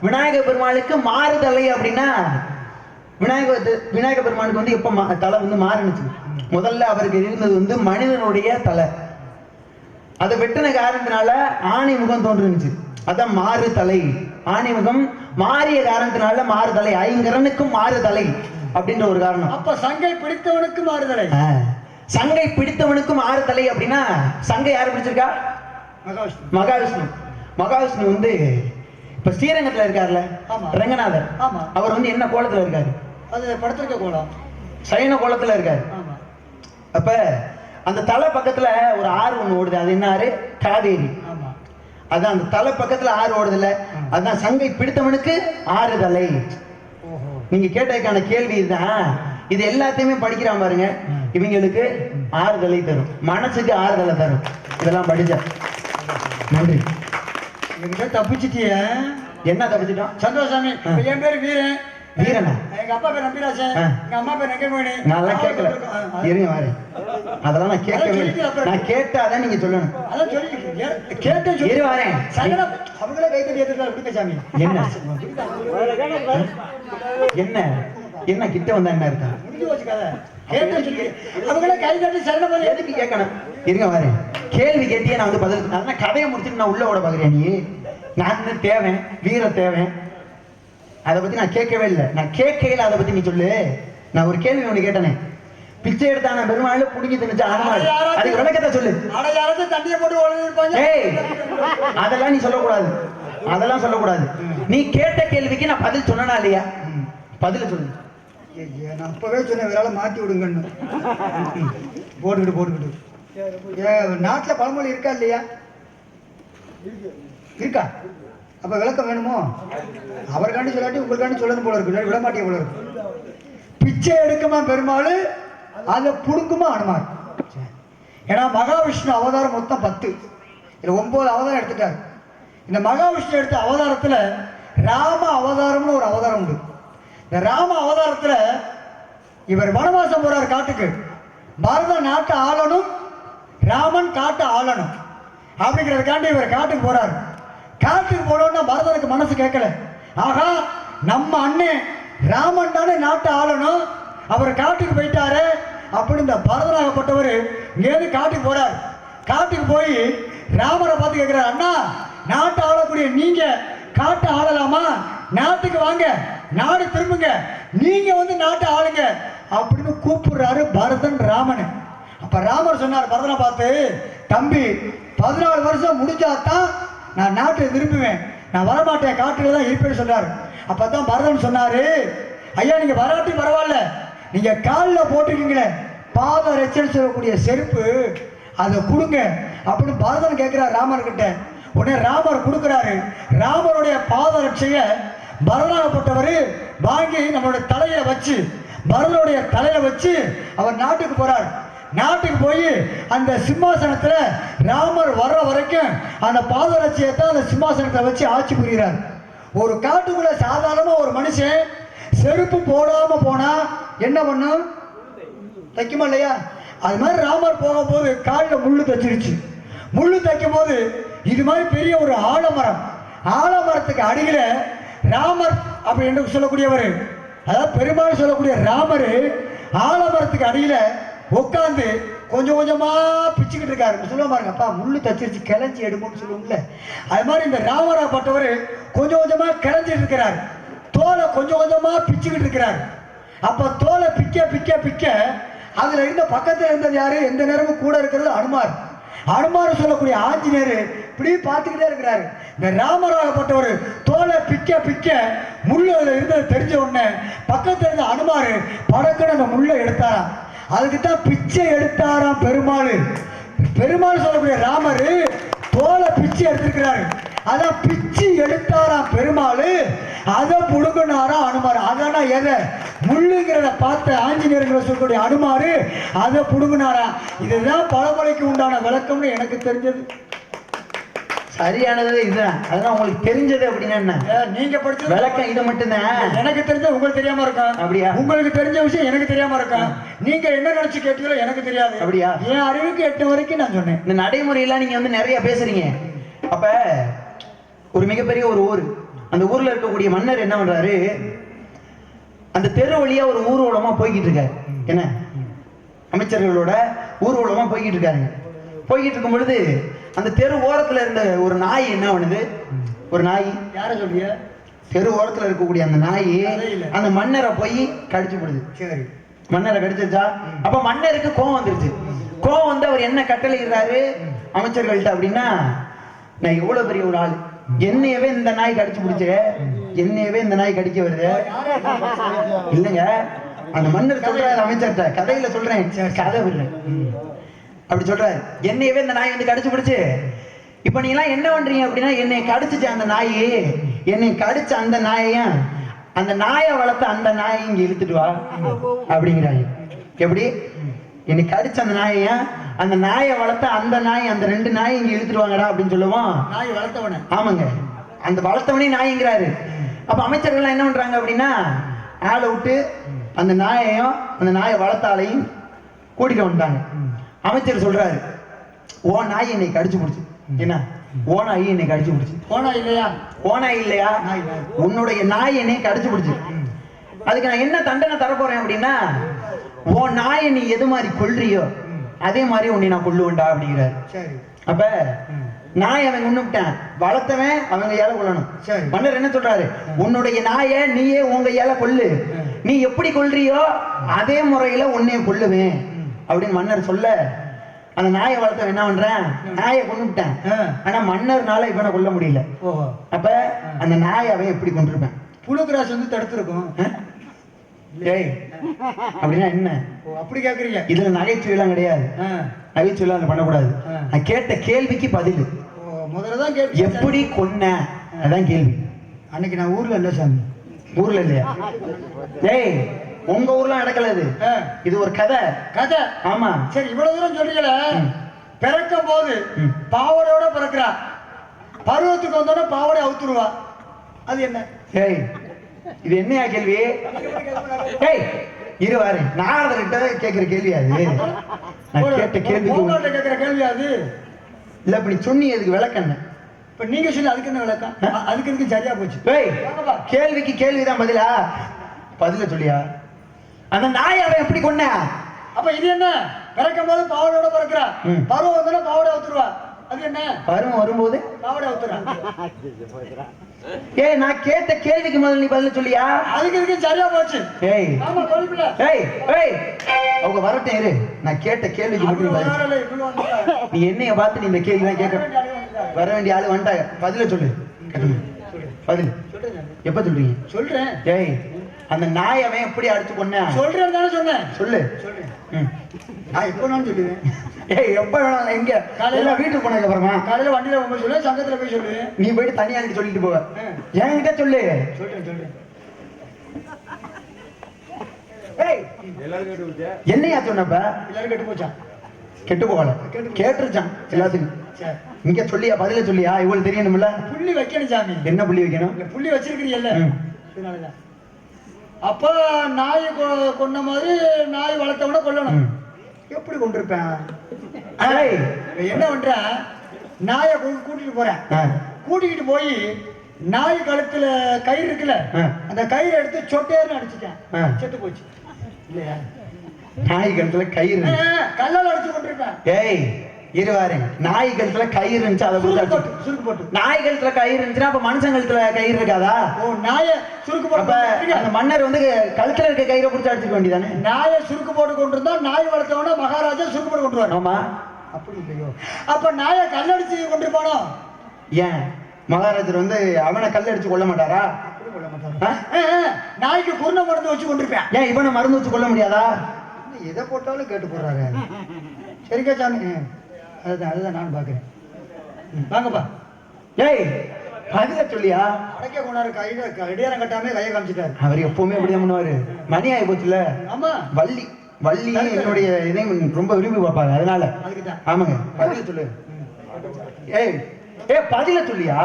விநாயக பெருமாளுக்கு மாறுதலை அப்படின்னா விநாயக விநாயக பெருமானுக்கு வந்து எப்ப தலை வந்து மாறுனுச்சு? முதல்ல அவருக்கு இருந்தது வந்து மனிதனுடைய தலை. அதை வெட்டின காரணத்தினால ஆணை முகம் தோன்றுனுச்சு. அதான் மாறு தலை ஆணை முகம் மாறிய காரணத்தினால மாறுதலை. ஐங்கரனுக்கும் மாறுதலை அப்படின்ற ஒரு காரணம். அப்ப சங்கை பிடித்தவனுக்கு மாறுதலை. ஆ. சங்கை பிடித்தவனுக்கும் ஆறுதலை அப்படின்னா சங்கை யாரு பிடிச்சிருக்கா? மகாவிஷ்ணு. மகாவிஷ்ணு. மகாவிஷ்ணு வந்து இப்ப ஸ்ரீரங்கத்துல இருக்காருல்ல. ரங்கநாதர். அவர் வந்து என்ன கோலத்துல இருக்காரு? அது படுத்திருக்க கோலம். சைன கோலத்துல இருக்காரு. அப்ப அந்த தலை பக்கத்துல ஒரு ஆறு ஒண்ணு ஓடுது. அது என்ன ஆறு காவேரி அதான் அந்த தலை பக்கத்துல ஆறு ஓடுதுல்ல. அதான் சங்கை பிடித்தவனுக்கு ஆறுதலை நீங்க கேட்டதுக்கான கேள்வி இதுதான். இது எல்லாத்தையுமே படிக்கிறான் பாருங்க. இவங்களுக்கு ஆறுதலை தரும். மனசுக்கு ஆறுதலை தரும். இதெல்லாம் படிச்சா. நன்றி. என்கிட்ட தப்பிச்சிட்டிய. என்ன தப்பிச்சிட்டோம் சந்தோஷாமி என் பேரு வீரன். வீரனா? எங்க அப்பா பேர். எங்க அம்மா பேர் நெங்கமணி நான் கேட்கல. இருங்க வரேன் அதெல்லாம் நான் கேட்கவே. நான் கேட்டாதான் நீங்க சொல்லணும். அதான் சொல்லிக்கிட்டு கேட்டேன் சொல்லி வரேன். சங்கடா அவங்களே கை தட்டி ஏத்துட்டாங்க விடுங்க சாமி. என்ன? என்ன? என்ன கிட்ட வந்தா என்ன இருக்கா? முடிஞ்சு போச்சு கதை. கேட்டேன் சொல்லி. அவங்களே கை தட்டி சரண போது எதுக்கு கேட்கணும்? இருங்க வரேன். கேள்வி கேட்டியே நான் வந்து பதில் நான் கதையை முடிச்சுட்டு நான் உள்ள ஓட பாக்குறேன் நீ? நான் வந்து தேவன் வீர தேவன். அதை பத்தி நான் கேட்கவே இல்லை. நான் கேட்கையில அதை பத்தி நீ சொல்லு. நான் ஒரு கேள்வி ஒண்ணு கேட்டனே. பிச்சை எடுத்தான பெருமாள் புடிங்கி திணிச்ச ஆனமாள் அதுக்கு விளக்கத்தை சொல்லு. தண்ணியை போட்டு ஏய் அதெல்லாம் நீ சொல்லக்கூடாது. அதெல்லாம் சொல்லக்கூடாது. நீ கேட்ட கேள்விக்கு நான் பதில் சொன்னனா இல்லையா? பதில் சொல்லு. நான் அப்பவே சொன்னேன் வேற மாத்தி விடுங்கன்னு. போட்டுக்கிட்டு போட்டுக்கிட்டு. நாட்டில் பழமொழி இருக்கா இல்லையா? இருக்கா? அப்ப விளக்கம் வேணுமோ? அவருக்காண்டி சொல்லாட்டி உங்களுக்காண்டி சொல்லணும் போல இருக்கு. விடமாட்டிய போல இருக்கு. பிச்சை எடுக்குமா பெருமாள்? அதை புடுங்குமா அனுமார்? ஏன்னா மகாவிஷ்ணு அவதாரம் மொத்தம் பத்து. இதில் ஒன்பது அவதாரம் எடுத்துட்டார். இந்த மகாவிஷ்ணு எடுத்த அவதாரத்தில் ராம அவதாரம்னு ஒரு அவதாரம் உண்டு. இந்த ராம அவதாரத்தில் இவர் வனவாசம் போறார் காட்டுக்கு. பரத நாட்டை ஆளணும் ராமன் காட்டை ஆளணும். அப்படிங்கிறதுக்காண்டி இவர் காட்டுக்கு போறார். காட்டுக்கு போனோம்னா பரதனுக்கு மனசு கேட்கல. ஆகா நம்ம அண்ணன் ராமன் தானே நாட்டை ஆளணும். அவர் காட்டுக்கு போயிட்டாரு அப்படின்னு இந்த பரதனாகப்பட்டவர் இங்கேருந்து காட்டுக்கு போறார். காட்டுக்கு போய் ராமரை பார்த்து கேட்கிறார் அண்ணா நாட்டை ஆளக்கூடிய நீங்க காட்டை ஆளலாமா? நாட்டுக்கு வாங்க நாடு திரும்புங்க. நீங்க வந்து நாட்டை ஆளுங்க. அப்படின்னு கூப்பிடுறாரு பரதன் ராமனை. அப்ப ராமர் சொன்னார் பரதனை பார்த்து தம்பி பதினாலு வருஷம் முடிஞ்சாதான் நான் நாட்டை திரும்புவேன். நான் வரமாட்டேன் காட்டில் தான் இருப்பேன்னு சொன்னார். அப்போ தான் பரதன் சொன்னாரு ஐயா நீங்க வராட்டி பரவாயில்ல. நீங்க காலில் போட்டுருக்கீங்களே பாத ரெச்சல் சொல்லக்கூடிய செருப்பு அதை கொடுங்க. அப்படின்னு பரதன் கேட்கிறார் ராமர்கிட்ட. உடனே ராமர் கொடுக்குறாரு. ராமருடைய பாத ரட்சைய பரதனாகப்பட்டவர் வாங்கி நம்மளுடைய தலையை வச்சு பரதனுடைய தலையை வச்சு அவர் நாட்டுக்கு போறார். நாட்டுக்கு போய் அந்த சிம்மாசனத்தில் ராமர் வர்ற வரைக்கும் அந்த பாதரட்சியத்தை அந்த சிம்மாசனத்தை வச்சு ஆட்சி புரிகிறார். ஒரு காட்டுக்குள்ள சாதாரணமாக ஒரு மனுஷன் செருப்பு போடாமல் போனால் என்ன பண்ணும்? தைக்குமா இல்லையா? அது மாதிரி ராமர் போகும்போது காலில் முள்ளு தைச்சிருச்சு. முள்ளு தைக்கும் போது இது மாதிரி பெரிய ஒரு ஆலமரம். ஆலமரத்துக்கு அடியில் ராமர் அப்படின்னு சொல்லக்கூடியவர். அதாவது பெருமாள் சொல்லக்கூடிய ராமர் ஆலமரத்துக்கு அடியில் உட்காந்து கொஞ்சம் கொஞ்சமா பிச்சுக்கிட்டு இருக்காரு. சொல்ல பாருங்க அப்பா முள்ளு தச்சிருச்சு கிளஞ்சி எடுப்போம்னு சொல்லுவோம்ல. அது மாதிரி இந்த ராமராப்பட்டவர் கொஞ்சம் கொஞ்சமா கிளஞ்சிட்டு இருக்கிறார். தோலை கொஞ்சம் கொஞ்சமா பிச்சுக்கிட்டு இருக்கிறார். அப்ப தோலை பிக்க பிக்க பிக்க அதுல இருந்த பக்கத்துல இருந்தது யாரு? எந்த நேரமும் கூட இருக்கிறது அனுமார். அனுமார் சொல்லக்கூடிய ஆஞ்சநேயர் இப்படி பார்த்துக்கிட்டே இருக்கிறாரு. இந்த ராமராகப்பட்டவர் தோலை பிக்க பிக்க முள்ளு அதுல இருந்தது தெரிஞ்ச உடனே பக்கத்துல இருந்த அனுமார் படக்குன்னு அந்த முள்ளை எடுத்தாராம். அதுக்கு தான் பிச்சை எடுத்தாராம் பெருமாள். பெருமாள் சொல்லக்கூடிய ராமர் தோலை பிச்சை எடுத்திருக்கிறாரு. அதான் பிச்சு எடுத்தாராம் பெருமாள். அதை புடுங்கினாராம் அனுமார். அதானா எதை? முள்ளுங்கிறத பார்த்த ஆஞ்சநேயர்களை சொல்லக்கூடிய அனுமாரு அதை புடுங்கினாராம் இதுதான் பழமொழிக்கு உண்டான விளக்கம்னு எனக்கு தெரிஞ்சது. சரியானது இதுதான். அதுதான் உங்களுக்கு தெரிஞ்சது அப்படின்னா என்ன? நீங்க படிச்சது விளக்கம் இது மட்டும்தான். எனக்கு தெரிஞ்ச உங்களுக்கு தெரியாம இருக்கும் அப்படியா? உங்களுக்கு தெரிஞ்ச விஷயம் எனக்கு தெரியாம இருக்கும் நீங்க என்ன நினைச்சு கேட்டீங்களோ எனக்கு தெரியாது. அப்படியா? என் அறிவுக்கு எட்டு வரைக்கும் நான் சொன்னேன். இந்த நடைமுறையெல்லாம் நீங்க வந்து நிறைய பேசுறீங்க. அப்ப ஒரு மிகப்பெரிய ஒரு ஊர் அந்த ஊர்ல இருக்கக்கூடிய மன்னர் என்ன பண்றாரு? அந்த தெரு வழியா ஒரு ஊர்வலமா போய்கிட்டு இருக்காரு. என்ன? அமைச்சர்களோட ஊர்வலமா போய்கிட்டு இருக்காருங்க. போய்கிட்டு இருக்கும் பொழுது அந்த தெரு ஓரத்துல இருந்த ஒரு நாய் என்ன பண்ணுது? ஒரு நாய். யாரை சொல்றிய? தெரு ஓரத்துல இருக்கக்கூடிய அந்த நாய். அந்த மன்னரை போய் கடிச்சு விடுது. சரி. மன்னரை கடிச்சிருச்சா? அப்ப மன்னருக்கு கோவம் வந்துருச்சு. கோவம் வந்து அவர் என்ன கட்டளையிடுறாரு? அமைச்சர்கள்ட்ட அப்படின்னா நான் இவ்வளவு பெரிய ஒரு ஆள். என்னையவே இந்த நாய் கடிச்சு பிடிச்ச. என்னையவே இந்த நாய் கடிக்க வருது. இல்லைங்க. அந்த மன்னர் சொல்றாரு அமைச்சர்கிட்ட. கதையில சொல்றேன். கதை விடுறேன். அப்படி சொல்றாரு என்னையவே இந்த நாய் வந்து கடிச்சு பிடிச்சு இப்ப நீங்க எல்லாம் என்ன பண்றீங்க அப்படின்னா என்னை கடிச்சிச்சு அந்த நாய் என்னை கடிச்ச அந்த நாயையும் அந்த நாயை வளர்த்த அந்த நாயை இங்க இழுத்துட்டு வா. அப்படிங்கிறாங்க. எப்படி? என்னை கடிச்ச அந்த நாயையும் அந்த நாயை வளர்த்த அந்த நாய் அந்த ரெண்டு நாயை இங்க இழுத்துட்டு வாங்கடா அப்படின்னு சொல்லுவோம். நாய் வளர்த்தவன. ஆமாங்க. அந்த வளர்த்தவனே நாய்ங்கிறாரு. அப்ப அமைச்சர்கள் என்ன பண்றாங்க அப்படின்னா ஆளை விட்டு அந்த நாயையும் அந்த நாயை வளர்த்த ஆளையும் கூட்டிட்டு வந்துட்டாங்க. அமைச்சர் சொல்றாரு ஓ நாய் என்னை கடிச்சு பிடிச்சு. என்ன? ஓ நாய் என்னை கடிச்சு பிடிச்சு. போனா இல்லையா? ஓ நாய் இல்லையா? நாய், நாய். உன்னுடைய நாய் என்னை கடிச்சு பிடிச்சு. அதுக்கு நான் என்ன தண்டனை தரப்போறேன் அப்படின்னா ஓ நாயை நீ எது மாதிரி கொல்றியோ அதே மாதிரி உன்னை நான் கொல்லுவேன்டா அப்படிங்கிறாரு. சரி. அப்ப நாய் அவன் கொண்டுட்டான் வளர்த்தவன் அவங்க ஏல கொள்ளணும் சரி. மன்னர் என்ன சொல்றாரு? உன்னுடைய நாயை நீயே உங்க கொல்லு. ம். நீ எப்படி கொல்றியோ அதே முறையில உன்னைய கொல்லுவேன். அப்படின்னு மன்னர் சொல்ல அந்த நாயை வளர்த்தவன் என்ன பண்றேன்? நாயை கொண்டுட்டான். ஆனா மன்னர்னால இவனை கொல்ல முடியல. அப்ப அந்த நாயை அவன் எப்படி கொண்டிருப்பான் புழு கிராஸ் வந்து தடுத்திருக்கும். ஏய் அப்படின்னா என்ன? அப்படி கேக்குறீங்க. இதுல நகைச்சுவைலாம் கிடையாது. நகைச்சுவைலாம் பண்ணக்கூடாது. நான் கேட்ட கேள்விக்கு பதில். முதல்ல தான் கேட்டு எப்படி கொன்ன? அதான் கேள்வி. அன்னைக்கு நான் ஊர்ல இல்ல சாமி. ஊர்ல இல்லையா? டேய் உங்க ஊர்ல நடக்கல இது. இது ஒரு கதை. கதை? ஆமா. சரி இவ்வளவு தூரம் சொல்றீங்களே. பிறக்கும் போது. பாவடையோட பிறக்கிறா. பருவத்துக்கு வந்தோடனே பாவடை அவுத்துருவா. அது என்ன? ஏய் இது என்னையா கேள்வி? ஏய் இரு வாரு. நாரதர்கிட்ட கேக்குற கேள்வி அது நான் கேட்ட உங்கள்ட்ட கேட்கிற கேள்வி அது? இல்ல இப்ப நீ சொன்னி அதுக்கு விளக்கண்ண? இப்ப நீங்க சொல்லி அதுக்கு என்ன விளக்கம்? அதுக்கு இதுக்கு சரியா போச்சு? ஏய் கேள்விக்கு கேள்விதான் பதிலா? பதில சொல்லியா? அந்த நாய் அவன் எப்படி கொன்ன? அப்ப இது என்ன? பிறக்கும் போது பாவடையோட பிறக்கிறா. பருவம் வந்தோடனே பாவடை அவுத்துருவா. அது என்ன? பருவம் வரும்போது? பாவடை அவுத்துறா. ஏய் நான் கேட்ட கேள்விக்கு முதல்ல நீ பதில சொல்லியா? அதுக்கு இதுக்கு சரியா போச்சு. ஏய். ஆமா கோழிப்பிள்ள ஏய் ஏய். அவங்க வரட்டும் இரு. நான் கேட்ட கேள்விக்கு மட்டும் பதில். நீ என்னைய பார்த்து நீ இந்த கேள்வி தான் கேட்க வர வேண்டிய ஆளு வந்துட்டாங்க. பதில சொல்லு. பதில். சொல்றேன். எப்ப சொல்றீங்க? சொல்றேன். ஏய். அந்த நாய் அவன் எப்படி அடிச்சு கொன்ன? சொல்றேன் தானே சொன்னேன். சொல்லு. நான் எப்போ நான் சொல்லுவேன். ஏய் எப்ப வேணாலும் எங்க காலையில வீட்டுக்கு போனதுக்கு அப்புறமா காலையில வண்டியில போய் சொல்லுவேன் சங்கத்துல போய் சொல்லுவேன் நீ போயிட்டு தனியா கிட்ட சொல்லிட்டு போவ. என்கிட்ட சொல்லு. சொல்றேன் சொல்றேன். ஏய் என்னையா சொன்னப்ப? எல்லாரும் கெட்டு போச்சான் கெட்டு போகல. கேட்டுருச்சான் எல்லாத்துக்கும் இங்க சொல்லியா பதில சொல்லியா? இவ்வளவு தெரியணும்ல? புள்ளி வைக்கணும் சாமி. என்ன புள்ளி வைக்கணும்? இல்ல புள்ளி வச்சிருக்கிறீல்ல. அப்ப நாய் கொ- கொன்ன மாதிரி நாய் வளர்த்தவன கொல்லணும். எப்படி கொண்டிருப்பேன் என்ன பண்றேன் நாயை கூட்டிட்டு போறேன். கூட்டிக்கிட்டு போய் நாய் கழுத்துல கயிறு இருக்குல்ல. அந்த கயிறை எடுத்து சொட்டேர்னு அடிச்சுட்டேன். செத்து போச்சு. இல்லையா? நாய் கழுத்துல கயிறு. கல்லால அடிச்சு கொண்டிருப்பேன் ஏய் இரு வாரேன் நாய் கழுத்துல கயிறு இருந்துச்சு அதை போட்டு சுருக்கு போட்டு. நாய் கழுத்துல கயிறு இருந்துச்சுன்னா அப்ப மனுஷன் கழுத்துல கயிறு இருக்காதா? ஓ நாயை சுருக்கு போட்டு அந்த மன்னர் வந்து கழுத்துல இருக்க கயிறை பிடிச்சி அடிச்சுக்க வேண்டியதானே? நாயை சுருக்கு போட்டு கொண்டு இருந்தா நாய் வளர்த்தவன மகாராஜா சுருக்கு போட்டு கொண்டு ஆமா. அப்படி இல்லையோ. அப்ப நாயை கல்லடிச்சு கொண்டிருப்பானோ ஏன்? மகாராஜர் வந்து அவனை கல் அடிச்சு கொல்ல மாட்டாரா? அப்படி கொள்ள மாட்டாரு. நாய்க்கு குருண மருந்து வச்சு கொண்டிருப்பேன். ஏன் இவனை மருந்து வச்சு கொல்ல முடியாதா? எதை போட்டாலும் கேட்டு போடுறாரு சரிக்கா சாமி. அதுதான் அதுதான் நான் பாக்குறேன் ம், வாங்கப்பா. ஏய் பதில சொல்லியா? அடைக்க கொண்டாரு கையில இடையாரம் கட்டாம கையை காமிச்சிட்டாரு. அவர் எப்பவுமே அப்படிதான் பண்ணுவாரு. மணி ஆகி போச்சுல ஆமா. வள்ளி வள்ளி என்னுடைய இதையும் ரொம்ப விரும்பி பார்ப்பாங்க அதனால. ஆமாங்க பதில சொல்லு. ஏய் ஏ பதில சொல்லியா?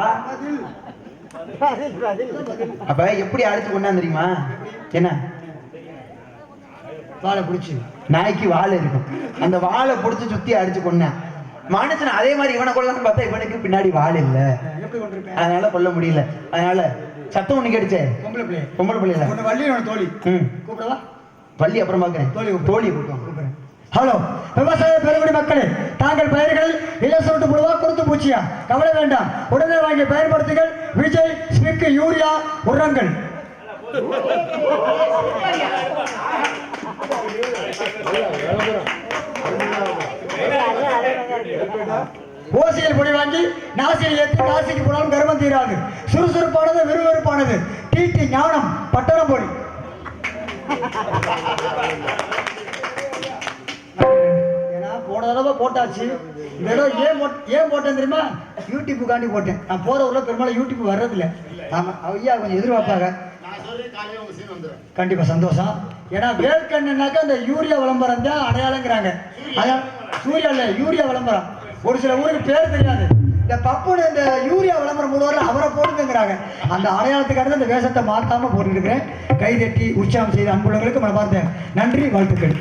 அப்ப எப்படி அடிச்சு கொண்டாந்து தெரியுமா? என்ன? வாழை பிடிச்சி. நாய்க்கு வால் இருக்கும். அந்த வாலை புடிச்சு சுத்தி அடிச்சு கொன்னேன். மனுஷன் அதே மாதிரி இவனை கொல்லணும்னு பார்த்தா இவனுக்கு பின்னாடி வால் இல்ல. அதனால கொல்ல முடியல. அதனால சத்தம் ஒண்ணு கேட்டுச்சே? பொம்பளை பிள்ளை பொம்பளை பிள்ளைல ஒன்று வள்ளி ஒன்று தோழி. ம். கூப்பிடவா? பள்ளி அப்புறம் பார்க்கறேன். தோழி. தோழி கூப்பிடுறேன். ஹலோ விவசாய பெருங்குடி மக்களே தாங்கள் பயிர்களில் இலசுருட்டு புழுவா குருத்து பூச்சியா? கவலை வேண்டாம். உடனே வாங்கி பயன்படுத்துங்கள். விஜய் ஸ்மிக் யூரியா உரங்கள். ஓசியில் பொடி வாங்கி நாசியில் ஏற்றி காசிக்கு போனாலும் கர்ப்பம் தீராது. சுறுசுறுப்பானது விறுவிறுப்பானது. டிடி ஞானம் பட்டணம் பொடி. ஏன்னா போன தடவை போட்டாச்சு. இந்த தடவை ஏன் போட் ஏன் போட்டேன் தெரியுமா? யூடியூப்புக்காண்டி போட்டேன். நான் போகிற ஊரில் பெரும்பாலும் யூடியூப் வர்றதில்ல. ஆமாம் ஐயா கொஞ்சம் எதிர்பார்ப்பாங்க. கண்டிப்பாக சந்தோஷம். ஏன்னா வேர்க்கண்ணுனாக்கா அந்த யூரியா விளம்பரம் தான் அடையாளங்கிறாங்க. அதான் சூர்யா இல்ல யூரியா விளம்பரம். ஒரு சில ஊருக்கு பேர் தெரியாது. இந்த பப்புன்னு இந்த யூரியா விளம்பரம் போடுவார் அவரை போடுங்கிறாங்க அந்த அடையாளத்துக்காக இந்த வேஷத்தை மாற்றாம போட்டுருக்கிறேன். கை தட்டி உற்சாகம் செய்த அன்புள்ளவங்களுக்கு பார்த்தேன் நன்றி வாழ்த்துக்கள்.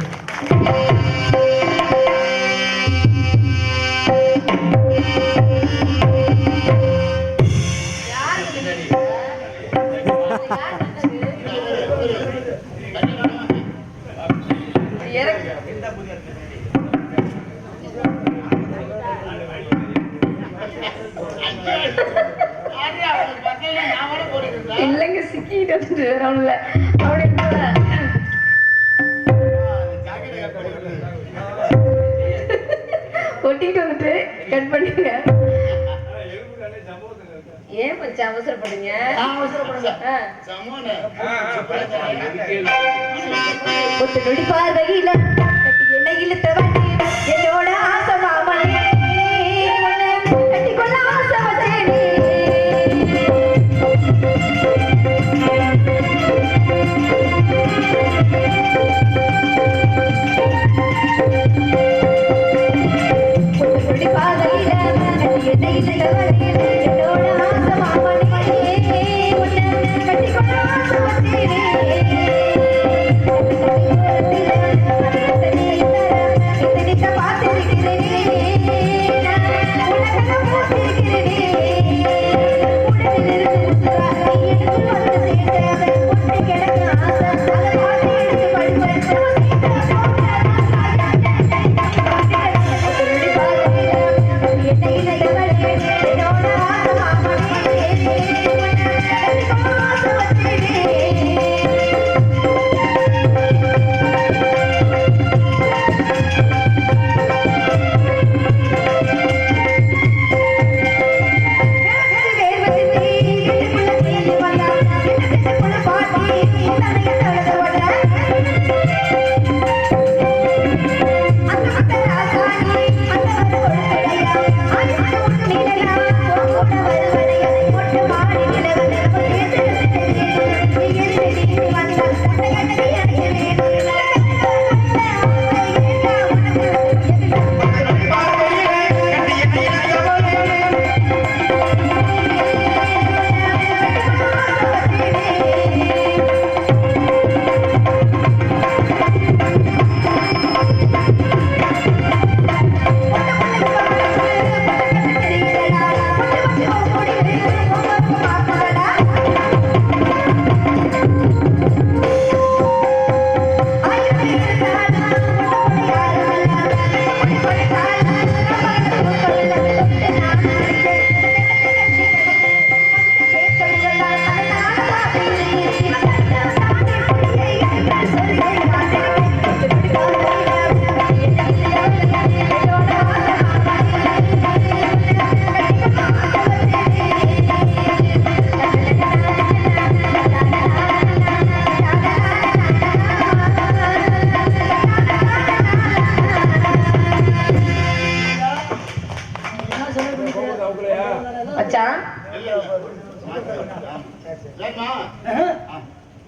Yeah. சிக்கிட்டு வேற ஒண்ணும் இல்ல வந்துட்டு கட் பண்ணிடுங்க ஏன் மச்சான் அவசரப்படுங்க? ஆ. நொடி பார்வையில கட்டி என்ன இழுத்த என்னோட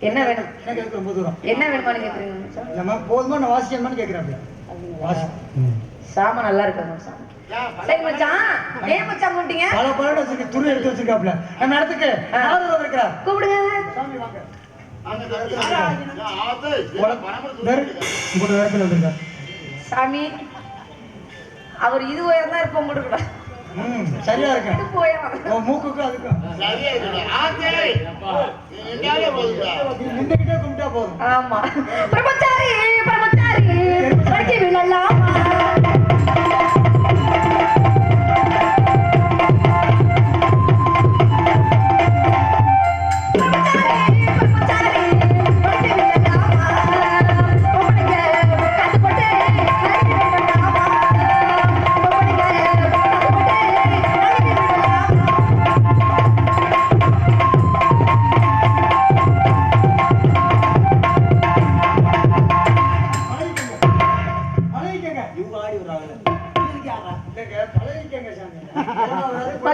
என்ன வேணும்? எனக்கு இருக்கு ரொம்ப தூரம் என்ன மச்சான் இல்லம்மா போதுமா நான் வாசிக்கணுமான்னு கேட்குறாப்ல வாசி. சாம நல்லா இருக்கு மச்சான் சரி மச்சான். ஏன் மச்சான் கூப்பிட்டீங்க பல பழம் வச்சிருக்கு துணி எடுத்து வச்சிருக்காப்ல. நம்ம இடத்துக்கு ஆதரவு கூப்பிடுங்க. சாமி வாங்க. சாமி அவர் இது உயர்ந்தா இருப்ப முடிக்கூடாது ம் சரியா இருக்கு உன் மூக்குக்கு அதுக்கு சரியா இருக்கு ஆமா. பிரம்மச்சாரி பிரம்மச்சாரி படிக்க விழலாமா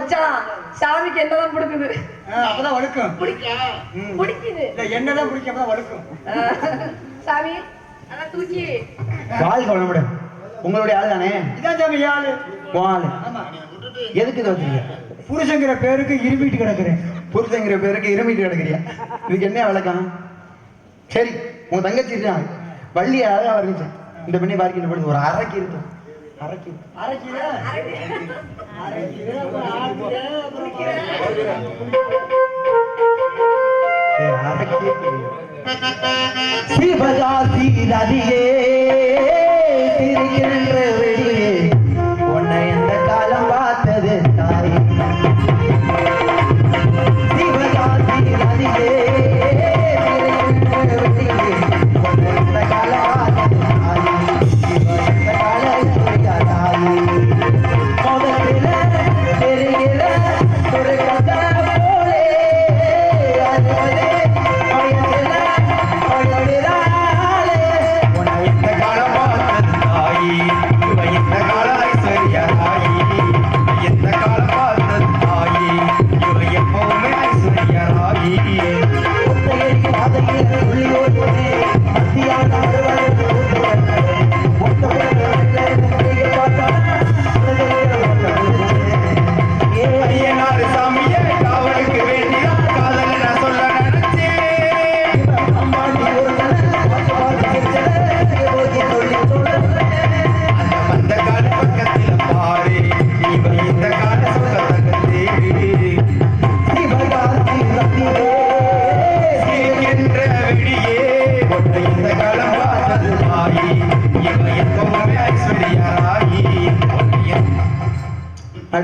மச்சான் சாமிக்கு என்னதான் பிடிக்குது? அப்பதான் வழுக்கும். பிடிக்கா? ம். பிடிக்குது. இல்ல என்னதான் பிடிக்கும் அப்பதான் வழுக்கும். சாமி அதான் தூக்கி. வாழ்க வளமுடன் உங்களுடைய ஆள் தானே? இதான் சாமி ஆளு. உன் ஆளு. எதுக்கு இதை வச்சிருக்க புருஷங்கிற பேருக்கு இருமிட்டு கிடக்குறேன். புருஷங்கிற பேருக்கு இருமிட்டு கிடக்குறியா? இதுக்கு என்ன விளக்கம்? சரி உன் தங்கச்சி வள்ளி அழகா வர்ணிச்சேன். இந்த பெண்ணை பார்க்கின்ற பொழுது ஒரு அரைக்கு இருக்கும். அரைக்கீரை அரைக்கீரை அரைக்கீரை அப்புறம் ஆக்கீரை அப்புறம் சிவகாசி நதியே சிரிக்கின்ற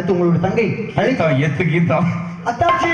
அடுத்து உங்களோட தங்கை அழைத்தா எத்து கீதா. அத்தாச்சி!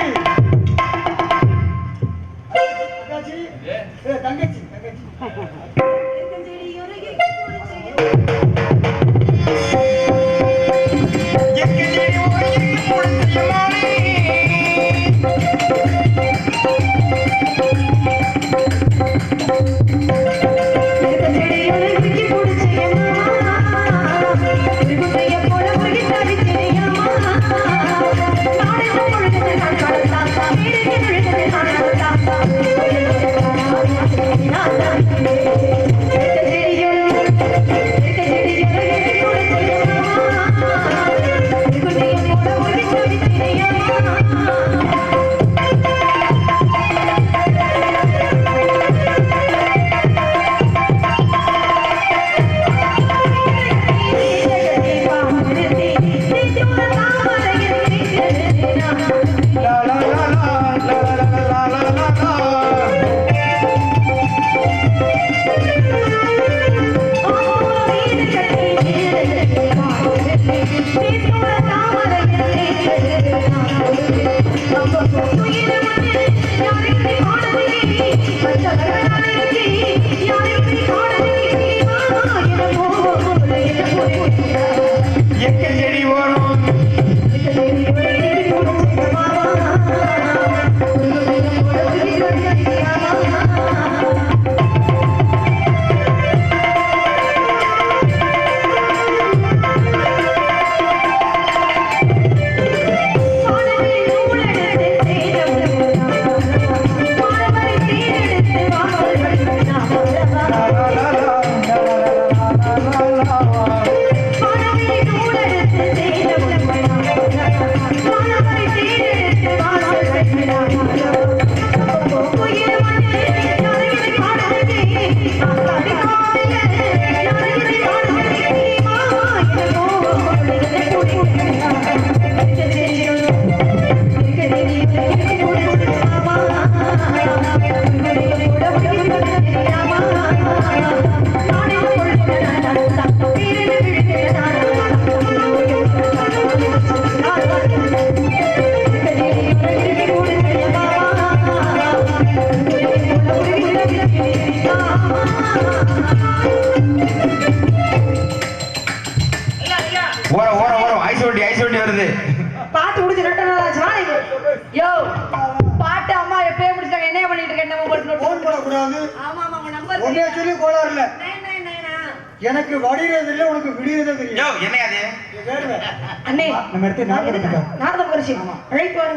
எனக்கு வடிகிறது இல்ல உனக்கு விடுகிறது யோ என்ன அது? அண்ணே நம்ம எடுத்து நாரத மகரிஷி அழைப்பாரு